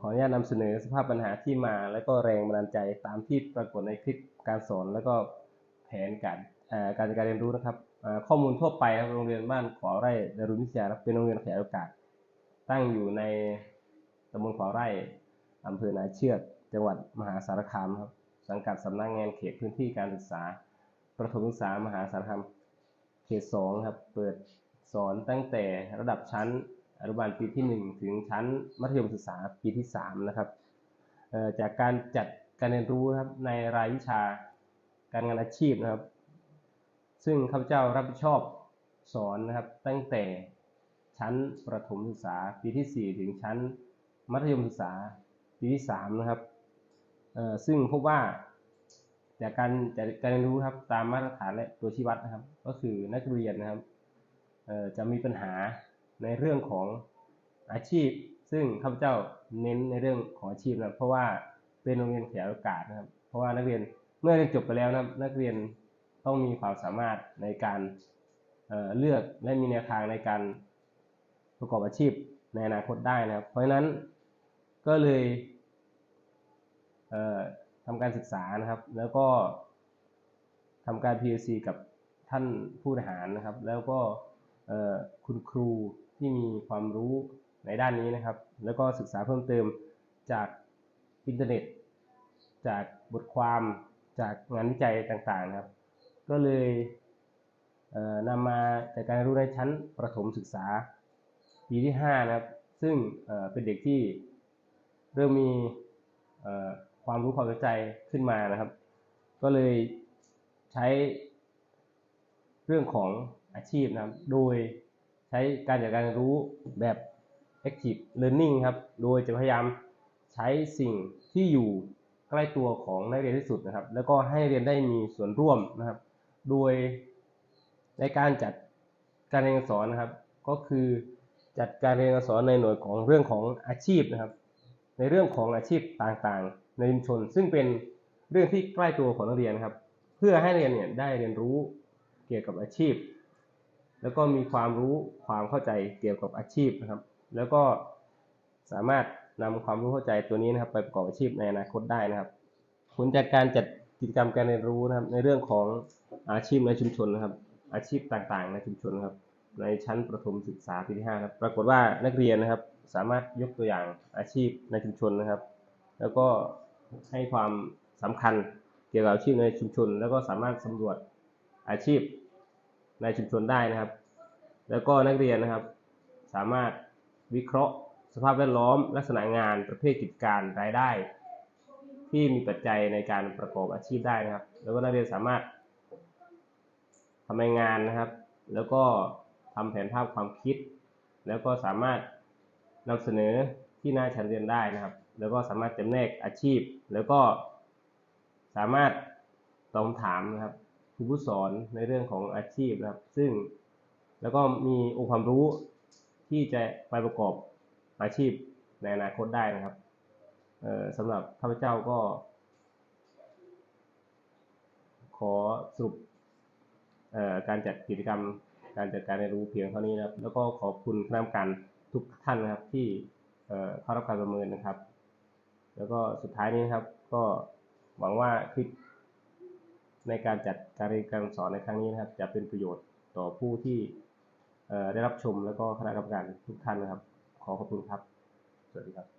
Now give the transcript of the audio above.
ขออนุญาตนำเสนอสภาพปัญหาที่มาและก็แรงบันดาลใจตามที่ปรากฏในคลิปการสอนแล้วก็แผนการการจัดการเรียนรู้นะครับข้อมูลทั่วไปครับโรงเรียนบ้านขอไร่ดารุณวิทยาครับเป็นโรงเรียนขยายโอกาส ตั้งอยู่ในตำบลขอไร่อำเภอนาเชือกจังหวัดมหาสารคามครับสังกัดสำนักงานเขตพื้นที่การศึกษา ประถมศึกษามหาสารคามเขตสองครับเปิดสอนตั้งแต่ระดับชั้น อนุบาลปีที่หนึ่งถึงชั้นมัธยมศึกษาปีที่สามนะครับจากการจัดการเรียนรู้ครับในรายวิชาการงานอาชีพนะครับ ซึ่งข้าพเจ้ารับผิดชอบสอนนะครับตั้งแต่ชั้นประถมศึกษาปีที่ 4 ถึงชั้นมัธยมศึกษาปีที่3นะครับซึ่งพบว่าจากการจัดการเรียนรู้ครับตามมาตรฐานและตัวชี้วัดนะครับ ก็คือนักเรียนนะครับจะมีปัญหา ในเรื่องของอาชีพ ซึ่งข้าพเจ้าเน้นในเรื่องของอาชีพนะครับเพราะว่าเป็นโรงเรียนขยายโอกาสนะครับ เพราะว่านักเรียนเมื่อเรียนจบไปแล้วนะนักเรียนต้องมีความสามารถในการเเลือกและมีแนวทางในการประกอบอาชีพในอนาคตได้นะครับ เพราะฉะนั้นก็เลยเทำการศึกษานะครับ แล้วก็ทำการ PLC กับท่านผู้บริหารนะครับ แล้วก็คุณครู ที่มีความรู้ในด้านนี้นะครับ แล้วก็ศึกษาเพิ่มเติมจากอินเทอร์เน็ต จากบทความจากงานวิจัยต่างๆนะครับ ก็เลยเอ่อนำมาจัดการเรียนรู้ในชั้นประถมศึกษาปีที่5นะครับ ซึ่งเเป็นเด็กที่เริ่มมีความรู้ความเข้าใจขึ้นมานะครับ ก็เลยใช้เรื่องของอาชีพนะครับ โดย ช้การจัดการเรียนรู้แบบ active learning ครับ โดยจะพยายามใช้สิ่งที่อยู่ใกล้ตัวของนักเรียนที่สุดนะครับ แล้วก็ให้นักเรียนได้มีส่วนร่วมนะครับ โดยในการจัดการเรียนการสอนนะครับ ก็คือจัดการเรียนการสอนในหน่วยของเรื่องของอาชีพนะครับ ในเรื่องของอาชีพต่างๆ ในชุมชน ซึ่งเป็นเรื่องที่ใกล้ตัวของนักเรียนครับ เพื่อให้นักเรียนเนี่ยได้เรียนรู้เกี่ยวกับอาชีพ แล้วก็มีความรู้ความเข้าใจเกี่ยวกับอาชีพนะครับ แล้วก็สามารถนำความรู้เข้าใจตัวนี้นะครับ ไปประกอบอาชีพในอนาคตได้นะครับ ผลจากการจัดกิจกรรมการเรียนรู้นะครับ ในเรื่องของอาชีพในชุมชนนะครับ อาชีพต่างๆ ในชุมชนครับ ในชั้นประถมศึกษาปีที่5ครับปรากฏว่านักเรียนนะครับ สามารถยกตัวอย่างอาชีพในชุมชนนะครับ แล้วก็ให้ความสำคัญเกี่ยวกับอาชีพในชุมชน แล้วก็สามารถสำรวจอาชีพ ในชุมชนได้นะครับ แล้วก็นักเรียนนะครับ สามารถวิเคราะห์สภาพแวดล้อม ลักษณะงานประเภทกิจการรายได้ ที่มีปัจจัยในการประกอบอาชีพได้นะครับ แล้วก็นักเรียนสามารถทำรายงานนะครับ แล้วก็ทำแผนภาพความคิด แล้วก็สามารถนำเสนอที่หน้าชั้นเรียนได้นะครับ แล้วก็สามารถจำแนกอาชีพ แล้วก็สามารถตอบถามนะครับ ครูผู้สอนในเรื่องของอาชีพนะครับ ซึ่งแล้วก็มีองค์ความรู้ที่จะไปประกอบอาชีพในอนาคตได้นะครับสำหรับข้าพเจ้าก็ ขอสรุปการจัดกิจกรรม การจัดการเรียนรู้เพียงเท่านี้นะครับ แล้วก็ขอบคุณคณะกรรมการทุกท่านนะครับที่เข้ารับการประเมินนะครับ แล้วก็สุดท้ายนี้นะครับ ก็หวังว่าคลิป ในการจัดการเรียนการสอนในครั้งนี้นะครับ จะเป็นประโยชน์ต่อผู้ที่ได้รับชมแล้วก็คณะกรรมการทุกท่านนะครับ ขอขอบคุณครับ สวัสดีครับ